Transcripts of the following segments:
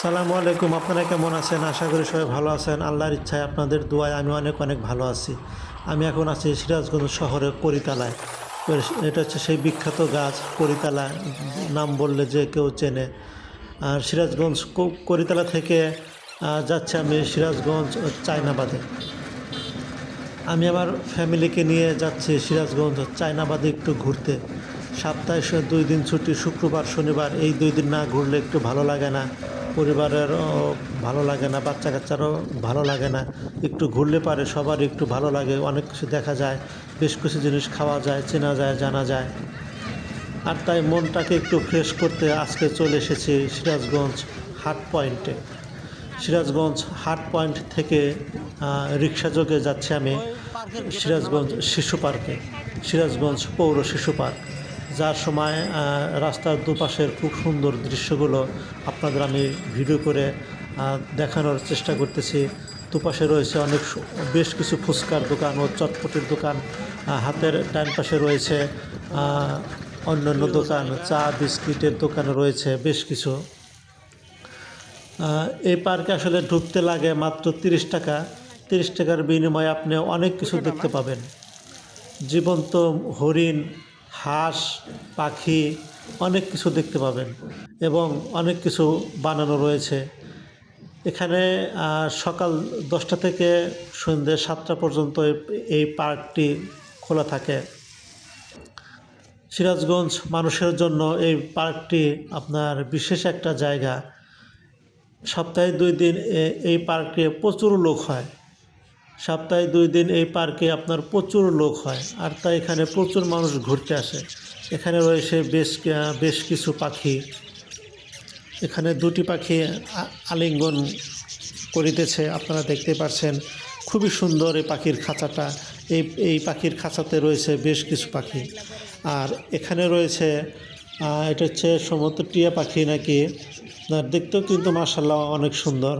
সালামু আলাইকুম, আপনারা কেমন আছেন? আশা করি সবাই ভালো আছেন। আল্লাহর ইচ্ছায় আপনাদের দোয়ায় আমি অনেক অনেক ভালো আছি। আমি এখন আছি সিরাজগঞ্জ শহরের করিতালায় এটা হচ্ছে সেই বিখ্যাত গাছ করিতালা নাম বললে যে কেউ চেনে। আর সিরাজগঞ্জ করিতালা থেকে যাচ্ছে আমি সিরাজগঞ্জ চায়নাবাদে। আমি আমার ফ্যামিলিকে নিয়ে যাচ্ছি সিরাজগঞ্জ চায়নাবাদে একটু ঘুরতে। সপ্তাহে দুই দিন ছুটি, শুক্রবার, শনিবার, এই দুই দিন না ঘুরলে একটু ভালো লাগে না। পরিবারের ভালো লাগে না বাচ্চা কাচ্চারও ভালো লাগে না। একটু ঘুরলে পারে, সবার একটু ভালো লাগে, অনেক কিছু দেখা যায়, বেশ কিছু জিনিস খাওয়া যায়, চেনা যায়, জানা যায়। আর তাই মনটাকে একটু ফ্রেশ করতে আজকে চলে এসেছি সিরাজগঞ্জ হাট পয়েন্টে। সিরাজগঞ্জ হাট পয়েন্ট থেকে রিক্সা যোগে যাচ্ছি আমি, সিরাজগঞ্জ শিশু পার্কে, সিরাজগঞ্জ পৌর শিশু পার্ক। যার সময় রাস্তার দুপাশের খুব সুন্দর দৃশ্যগুলো আপনাদের আমি ভিডিও করে দেখানোর চেষ্টা করতেছি। দুপাশে রয়েছে অনেক বেশ কিছু ফুচকার দোকান ও চটপটির দোকান। হাতের ডান পাশে রয়েছে অন্যান্য দোকান, চা, বিস্কিটের দোকান রয়েছে, বেশ কিছু। এই পার্কে আসলে ঢুকতে লাগে মাত্র তিরিশ টাকা। তিরিশ টাকার বিনিময়ে আপনি অনেক কিছু দেখতে পাবেন। জীবন্ত হরিণ হাঁস, পাখি অনেক কিছু দেখতে পাবেন এবং অনেক কিছু বানানো রয়েছে। এখানে সকাল দশটা থেকে সন্ধ্যে সাতটা পর্যন্ত এই- পার্কটি খোলা থাকে। সিরাজগঞ্জ মানুষের জন্য এই পার্কটি আপনার বিশেষ একটা জায়গা। সপ্তাহে দুই দিন এই পার্কে প্রচুর লোক হয়। সপ্তাহে দুই দিন এই পার্কে আপনার প্রচুর লোক হয়, আর তাই এখানে প্রচুর মানুষ ঘুরতে আসে। এখানে রয়েছে বেশ বেশ কিছু পাখি। এখানে দুটি পাখি আলিঙ্গন করিতেছে, আপনারা দেখতে পাচ্ছেন খুবই সুন্দর এই পাখির খাঁচাটা। এই এই পাখির খাঁচাতে রয়েছে বেশ কিছু পাখি। আর এখানে রয়েছে এটা হচ্ছে সমুদ্র টিয়া পাখি নাকি? দেখতেও কিন্তু মার্শাল্লাহ অনেক সুন্দর।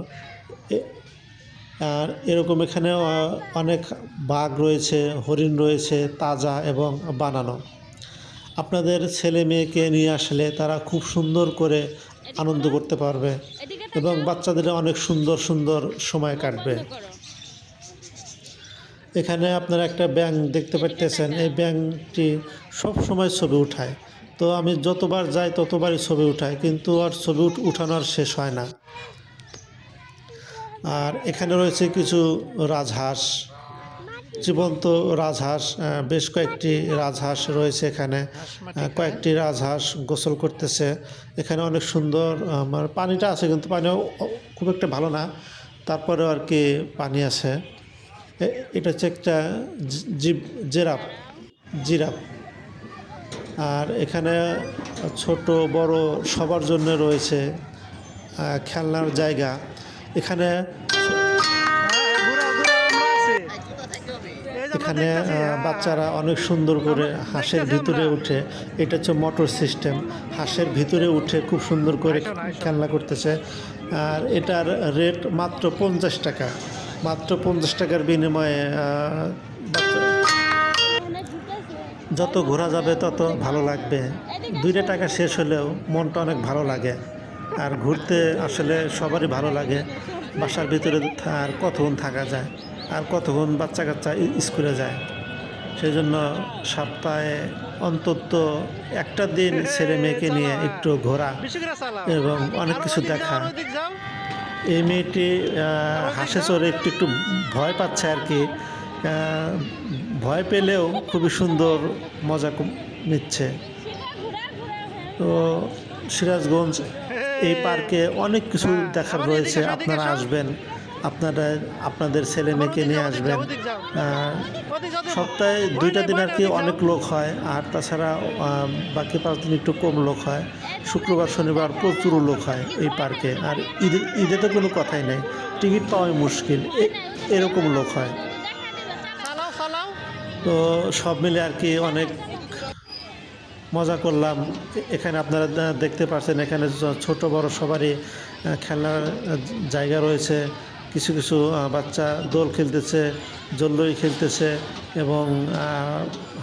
আর এরকম এখানে অনেক বাঘ রয়েছে হরিণ রয়েছে তাজা এবং বানানো। আপনাদের ছেলে মেয়েকে নিয়ে আসলে তারা খুব সুন্দর করে আনন্দ করতে পারবে এবং বাচ্চাদের অনেক সুন্দর সুন্দর সময় কাটবে। এখানে আপনারা একটা ব্যাংক দেখতে পাচ্ছেন এই ব্যাংকটি সব সময় ছবি উঠায়। তো আমি যতবার যাই ততবারই ছবি উঠাই কিন্তু আর ছবি উঠ- উঠানোর শেষ হয় না। আর এখানে রয়েছে কিছু রাজহাঁস, জীবন্ত রাজহাঁস বেশ কয়েকটি রাজহাঁস রয়েছে এখানে। কয়েকটি রাজহাঁস গোসল করতেছে। এখানে অনেক সুন্দর আমার পানিটা আছে কিন্তু পানিও খুব একটা ভালো না। তারপরেও আর কি পানি আছে। এটা হচ্ছে একটা জিপ জেরাপ জিরাপ আর এখানে ছোট বড় সবার জন্য রয়েছে খেলনার জায়গা। এখানে এখানে বাচ্চারা অনেক সুন্দর করে হাঁসের ভিতরে উঠে। এটা হচ্ছে মোটর সিস্টেম হাঁসের ভিতরে উঠে খুব সুন্দর করে খেলনা করতেছে। আর এটার রেট মাত্র পঞ্চাশ টাকা। মাত্র পঞ্চাশ টাকার বিনিময়ে যত ঘোরা যাবে তত ভালো লাগবে। দুইটা টাকা শেষ হলেও মনটা অনেক ভালো লাগে। আর ঘুরতে আসলে সবারই ভালো লাগে। বাসার ভিতরে আর কতক্ষণ থাকা যায়? আর কতক্ষণ বাচ্চা কাচ্চা স্কুলে যায়? সেই জন্য সপ্তাহে অন্তত একটা দিন ছেলে মেয়েকে নিয়ে একটু ঘোরা এবং অনেক কিছু দেখা। এই মেয়েটি হাসে চড়ে একটু একটু ভয় পাচ্ছে আর কি। ভয় পেলেও খুবই সুন্দর মজা নিচ্ছে। তো সিরাজগঞ্জ এই পার্কে অনেক কিছু দেখার রয়েছে। আপনারা আসবেন আপনারা আপনাদের ছেলে মেয়েকে নিয়ে আসবেন। সপ্তাহে দুইটা দিন আর কি অনেক লোক হয় আর তাছাড়া বাকি পাঁচ দিন একটু কম লোক হয়। শুক্রবার শনিবার প্রচুর লোক হয় এই পার্কে আর ঈদে ঈদে তো কোনো কথাই নেই। টিকিট পাওয়াই মুশকিল এরকম লোক হয়। তো সব মিলে আর কি অনেক মজা করলাম। এখানে আপনারা দেখতে পাচ্ছেন এখানে ছোট বড় সবারই খেলার জায়গা রয়েছে। কিছু কিছু বাচ্চা দোল খেলতেছে, জল্লই খেলতেছে এবং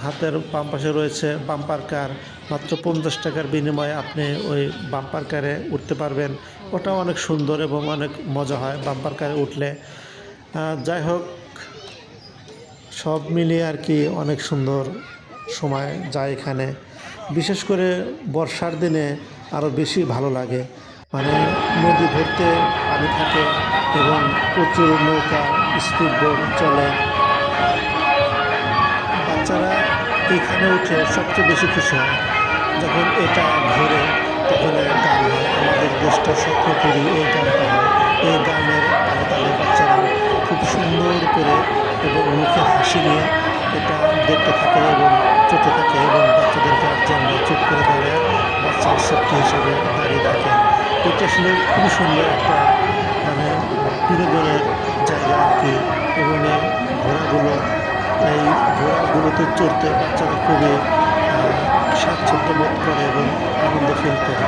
হাতের বাম পাশে রয়েছে বাম্পার কার মাত্র পঞ্চাশ টাকার বিনিময়ে আপনি ওই বাম্পার কারে উঠতে পারবেন। ওটাও অনেক সুন্দর এবং অনেক মজা হয় বাম্পার কারে উঠলে। যাই হোক, সব মিলিয়ে আর কি অনেক সুন্দর সময় যায় এখানে। বিশেষ করে বর্ষার দিনে আরও বেশি ভালো লাগে। মানে নদী ভরতে পানি থাকে এবং প্রচুর নৌকা, স্পিড বোট চলে। বাচ্চারা এখানে উঠে সবচেয়ে বেশি খুশি হয়। যখন এটা ঘোরে, তখন গান হয়, আমাদের দেশটা স্বপ্ন করি এই গানটা হয়। এই গানের তালে তালে বাচ্চারা খুব সুন্দর করে এবং মুখে হাসি নিয়ে এটা দেখতে থাকে এবং চলতে থাকে এবং বাচ্চাদের গার্জেনরা চুপ করে দাঁড়ায় বাচ্চার সেফটি হিসাবে দাঁড়িয়ে থাকে। এটা আসলে খুবই সুন্দর একটা মানে বিনোদনের জায়গা আর কি। এবং এই ঘোড়াগুলো, এই ঘোড়াগুলোতে চড়তে বাচ্চারা খুবই স্বাচ্ছন্দ্য বোধ করে এবং আনন্দ ফিল করে।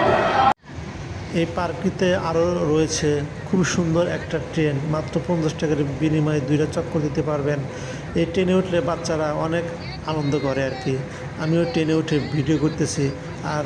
এই পার্কটিতে আরও রয়েছে খুব সুন্দর একটা ট্রেন। মাত্র পঞ্চাশ টাকার বিনিময়ে দুইটা চক্কর দিতে পারবেন। এই ট্রেনে উঠলে বাচ্চারা অনেক আনন্দ করে আর কি। আমিও ট্রেনে উঠে ভিডিও করতেছি আর